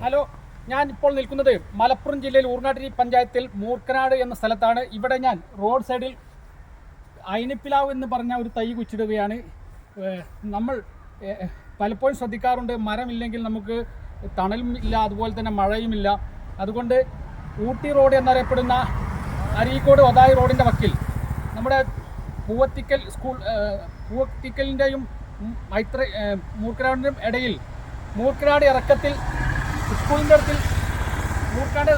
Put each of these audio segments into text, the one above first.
Hello ഞാൻ ഇപ്പോൾ നിൽക്കുന്നത് മലപ്പുറം ജില്ലയിൽ ഊർനാട്ടിരി പഞ്ചായത്തിൽ മൂർക്കനാട് എന്ന സ്ഥലത്താണ്. ഇവിടെ ഞാൻ റോഡ് സൈഡിൽ അയിനപ്പിലാവ് എന്ന് പറഞ്ഞ ഒരു തൈ കുച്ചിടുകയാണ്. നമ്മൾ പലപ്പോഴും ശ്രദ്ധിക്കാറുണ്ട് മരമില്ലെങ്കിൽ നമുക്ക് തണലും ഇല്ല അതുപോലെ തന്നെ മഴയുമില്ല അതുകൊണ്ട് ഊട്ടി റോഡ് എന്നറിയപ്പെടുന്ന അരീക്കോട് ഒതായി റോഡിന്റെ വക്കിൽ നമ്മുടെ പൂവത്തിക്കൽ സ്കൂൾ പൂവത്തിക്കലിന്റെയും മൈത്ര മൂർക്കനാടിന്റെയും ഇടയിൽ മൂർക്കനാട് ഇറക്കത്തിൽ സ്കൂളിന്റെ അടുത്തിൽ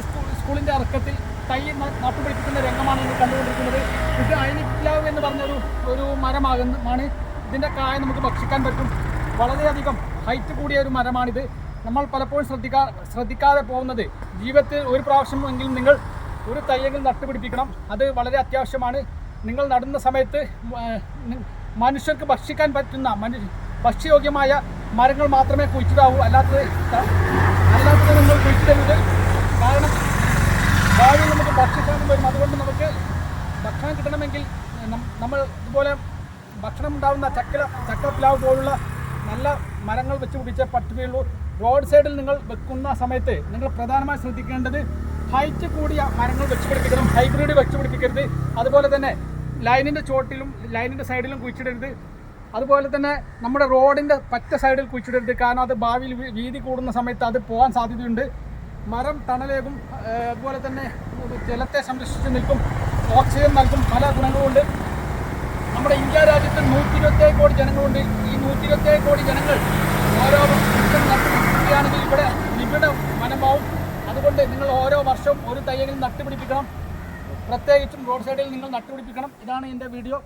സ്കൂ- സ്കൂളിന്റെ ഇറക്കത്തിൽ തൈ നട്ടുപിടിപ്പിക്കുന്ന രംഗമാണ് ഇന്ന് കണ്ടുകൊണ്ടിരിക്കുന്നത്. ഇത് അയനിപ്പിലാവ് എന്ന് പറഞ്ഞൊരു ഒരു മരമാകുന്നതാണ്. ഇതിന്റെ കായ നമുക്ക് ഭക്ഷിക്കാൻ പറ്റും. വളരെയധികം ഹൈറ്റ് കൂടിയ ഒരു മരമാണിത്. നമ്മൾ പലപ്പോഴും ശ്രദ്ധിക്കാ ശ്രദ്ധിക്കാതെ പോകുന്നത് ജീവിതത്തിൽ ഒരു പ്രാവശ്യം എങ്കിലും നിങ്ങൾ ഒരു തൈയെങ്കിലും നട്ടുപിടിപ്പിക്കണം. അത് വളരെ അത്യാവശ്യമാണ്. നിങ്ങൾ നടുന്ന സമയത്ത് മനുഷ്യർക്ക് ഭക്ഷിക്കാൻ പറ്റുന്ന മനുഷ്യ ഭക്ഷ്യയോഗ്യമായ മരങ്ങൾ മാത്രമേ കുഴിച്ചിടാവൂ. അല്ലാത്തത് അല്ലാത്തത് നിങ്ങൾ കുഴിച്ചിടരുത്. കാരണം ഭാവി നമുക്ക് ഭക്ഷിക്കാനും വരും. അതുകൊണ്ട് നമുക്ക് ഭക്ഷണം കിട്ടണമെങ്കിൽ നമ്മൾ ഇതുപോലെ ഭക്ഷണം ഉണ്ടാകുന്ന ചക്ക ചക്ക പ്ലാവ് പോലുള്ള നല്ല മരങ്ങൾ വെച്ച് പിടിച്ച പറ്റുകയുള്ളൂ റോഡ് സൈഡിൽ നിങ്ങൾ വെക്കുന്ന സമയത്ത് നിങ്ങൾ പ്രധാനമായി ശ്രദ്ധിക്കേണ്ടത് ഹൈറ്റ് കൂടിയ മരങ്ങൾ വെച്ച് പിടിപ്പിക്കണം. ഹൈബ്രിഡ് വെച്ച് പിടിപ്പിക്കരുത്. അതുപോലെ തന്നെ ലൈനിന്റെ ചോട്ടിലും ലൈനിന്റെ സൈഡിലും കുഴിച്ചിടരുത്. അതുപോലെ തന്നെ നമ്മുടെ റോഡിന്റെ പറ്റ സൈഡിൽ കുഴിച്ചിടരുത്. കാരണം അത് ഭാവിയിൽ വീതി കൂടുന്ന സമയത്ത് അത് പോകാൻ സാധ്യതയുണ്ട്. മരം തണലേകും അതുപോലെ തന്നെ ജലത്തെ സംരക്ഷിച്ച് നിൽക്കും. ഓക്സിജൻ നൽകും പല ഗുണങ്ങളുമുണ്ട് നമ്മുടെ ഇന്ത്യ രാജ്യത്ത് നൂറ്റി ഇരുപത്തേഴ് കോടി ജനങ്ങളുണ്ട്. ഈ നൂറ്റി ഇരുപത്തേഴ് കോടി ജനങ്ങൾ ഓരോ വർഷം നട്ടുപിടിപ്പിക്കുകയാണെങ്കിൽ ഇവിടെ നിബിഡ വനമാവും അതുകൊണ്ട് നിങ്ങൾ ഓരോ വർഷവും ഒരു തയ്യെങ്കിലും നട്ടുപിടിപ്പിക്കണം. പ്രത്യേകിച്ചും റോഡ് സൈഡിൽ നിങ്ങൾ നട്ടുപിടിപ്പിക്കണം. ഇതാണ് എന്റെ വീഡിയോ.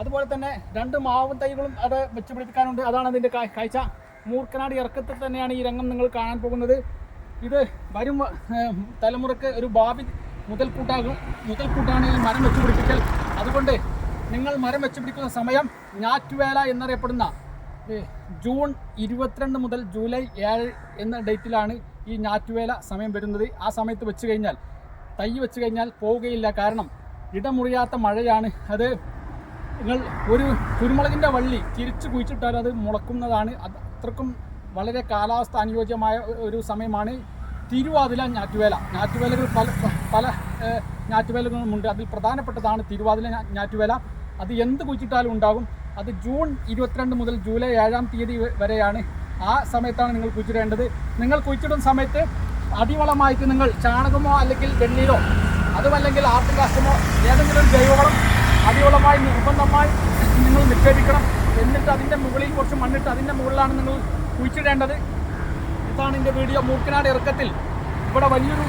അതുപോലെ തന്നെ രണ്ട് മാവും തൈകളും അത് വെച്ച് പിടിപ്പിക്കാനുണ്ട്. അതാണ് അതിന്റെ കാഴ്ച. മൂർക്കനാട് ഇറക്കത്തിൽ തന്നെയാണ് ഈ രംഗം നിങ്ങൾ കാണാൻ പോകുന്നത്. ഇത് വരും തലമുറയ്ക്ക് ഒരു ഭാവി മുതൽക്കൂട്ടാകും. മുതൽക്കൂട്ടാണ് ഈ മരം വെച്ച് പിടിപ്പിക്കൽ. അതുകൊണ്ട് നിങ്ങൾ മരം വെച്ച് സമയം ഞാറ്റുവേല എന്നറിയപ്പെടുന്ന ജൂൺ ഇരുപത്തിരണ്ട് മുതൽ ജൂലൈ ഏഴ് എന്ന ഡേറ്റിലാണ് ഈ ഞാറ്റുവേല സമയം വരുന്നത്. ആ സമയത്ത് വെച്ച് കഴിഞ്ഞാൽ തൈ വെച്ച് കഴിഞ്ഞാൽ പോവുകയില്ല. കാരണം ഇടമുറിയാത്ത മഴയാണ്. അത് നിങ്ങൾ ഒരു കുരുമുളകിന്റെ വള്ളി തിരിച്ച് കുഴിച്ചിട്ടാൽ അത് മുളക്കുന്നതാണ്. അത് അത്രക്കും വളരെ കാലാവസ്ഥ അനുയോജ്യമായ ഒരു സമയമാണ്. തിരുവാതില ഞാറ്റുവേല. ഞാറ്റുവേലകൾ പല പല ഞാറ്റുവേലകളുമുണ്ട്. അതിൽ പ്രധാനപ്പെട്ടതാണ് തിരുവാതില ഞാറ്റുവേല. അത് എന്ത് കുഴിച്ചിട്ടാലും ഉണ്ടാകും. അത് ജൂൺ ഇരുപത്തിരണ്ട് മുതൽ ജൂലൈ ഏഴാം തീയതി വരെയാണ് ആ സമയത്താണ് നിങ്ങൾ കുഴിച്ചിടേണ്ടത്. നിങ്ങൾ കുഴിച്ചിടുന്ന സമയത്ത് അടിവളമായിട്ട് നിങ്ങൾ ചാണകമോ അല്ലെങ്കിൽ വെണ്ണീരോ അതുമല്ലെങ്കിൽ ആട്ടുകാഷ്ടമോ ഏതെങ്കിലും ഒരു ജൈവവളം അടിവളമായി നിർബന്ധമായി നിങ്ങൾ നിക്ഷേപിക്കണം. എന്നിട്ട് അതിന്റെ മുകളിൽ കുറച്ച് മണ്ണിട്ട് അതിന്റെ മുകളിലാണ് നിങ്ങൾ കുഴിച്ചിടേണ്ടത്. ഇതാണ് എന്റെ വീഡിയോ. മൂക്കിനാട് ഇറക്കത്തിൽ ഇവിടെ വലിയൊരു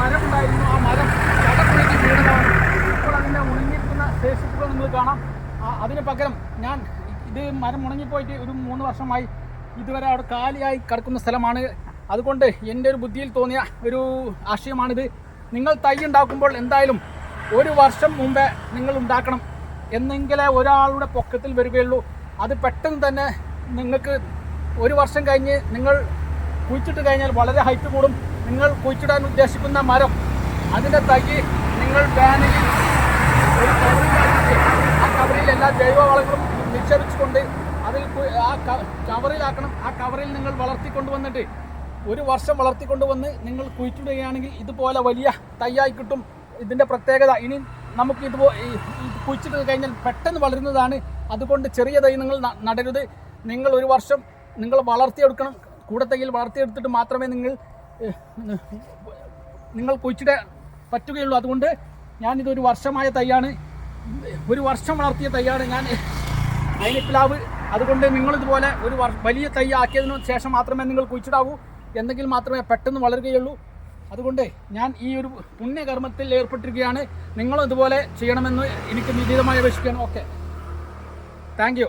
മരമുണ്ടായിരുന്നു ആ മരം കടപ്പുഴയ്ക്ക് വീണതാണ്. ഇപ്പോൾ അതിന്റെ ഉണങ്ങിയിരിക്കുന്ന ശേഷിപ്പുകൾ നിങ്ങൾ കാണാം. അതിന് പകരം ഞാൻ ഇത് മരം ഉണങ്ങിപ്പോയിട്ട് ഒരു മൂന്ന് വർഷമായി ഇതുവരെ അവിടെ കാലിയായി കിടക്കുന്ന സ്ഥലമാണ്. അതുകൊണ്ട് എന്റെ ഒരു ബുദ്ധിയിൽ തോന്നിയ ഒരു ആശയമാണിത്. നിങ്ങൾ തൈ ഉണ്ടാക്കുമ്പോൾ എന്തായാലും ഒരു വർഷം മുമ്പേ നിങ്ങൾ ഉണ്ടാക്കണം എന്നെങ്കിലേ ഒരാളുടെ പൊക്കത്തിൽ വരികയുള്ളൂ. അത് പെട്ടെന്ന് തന്നെ നിങ്ങൾക്ക് ഒരു വർഷം കഴിഞ്ഞ് നിങ്ങൾ കുഴിച്ചിട്ട് കഴിഞ്ഞാൽ വളരെ ഹൈറ്റ് കൂടും. നിങ്ങൾ കുഴിച്ചിടാൻ ഉദ്ദേശിക്കുന്ന മരം അതിന്റെ തൈ നിങ്ങൾ വേനലിൽ ഒരു ആ കവറിൽ എല്ലാ ജൈവവളങ്ങളും നിക്ഷേപിച്ചുകൊണ്ട് അതിൽ ആ കവറിലാക്കണം. ആ കവറിൽ നിങ്ങൾ വളർത്തിക്കൊണ്ടുവന്നിട്ട് ഒരു വർഷം വളർത്തിക്കൊണ്ടുവന്ന് നിങ്ങൾ കുഴിച്ചിടുകയാണെങ്കിൽ ഇതുപോലെ വലിയ തൈയായി കിട്ടും. ഇതിന്റെ പ്രത്യേകത. ഇനി നമുക്ക് ഇത് കുഴിച്ചിട്ട് കഴിഞ്ഞാൽ പെട്ടെന്ന് വളരുന്നതാണ്. അതുകൊണ്ട് ചെറിയ തൈ നിങ്ങൾ നടരുത്. നിങ്ങൾ ഒരു വർഷം നിങ്ങൾ വളർത്തിയെടുക്കണം. കൂടെ തൈയിൽ വളർത്തിയെടുത്തിട്ട് മാത്രമേ നിങ്ങൾ നിങ്ങൾ കുഴിച്ചിടാൻ പറ്റുകയുള്ളൂ. അതുകൊണ്ട് ഞാനിതൊരു വർഷമായ തൈയാണ്. ഒരു വർഷം വളർത്തിയ തൈയാണ് ഞാൻ. അതിനിപ്പിലാവ് അതുകൊണ്ട് നിങ്ങളിതുപോലെ ഒരു വലിയ തൈ ആക്കിയതിനു ശേഷം മാത്രമേ നിങ്ങൾ കുഴിച്ചിടാവൂ. എന്നെങ്കിൽ മാത്രമേ പെട്ടെന്ന് വളരുകയുള്ളൂ. അതുകൊണ്ട് ഞാൻ ഈ ഒരു പുണ്യകർമ്മത്തിൽ ഏർപ്പെട്ടിരിക്കുകയാണ്. നിങ്ങളും ഇതുപോലെ ചെയ്യണമെന്ന് എനിക്ക് വിനീതമായി അപേക്ഷിക്കുകയാണ്. Okay thank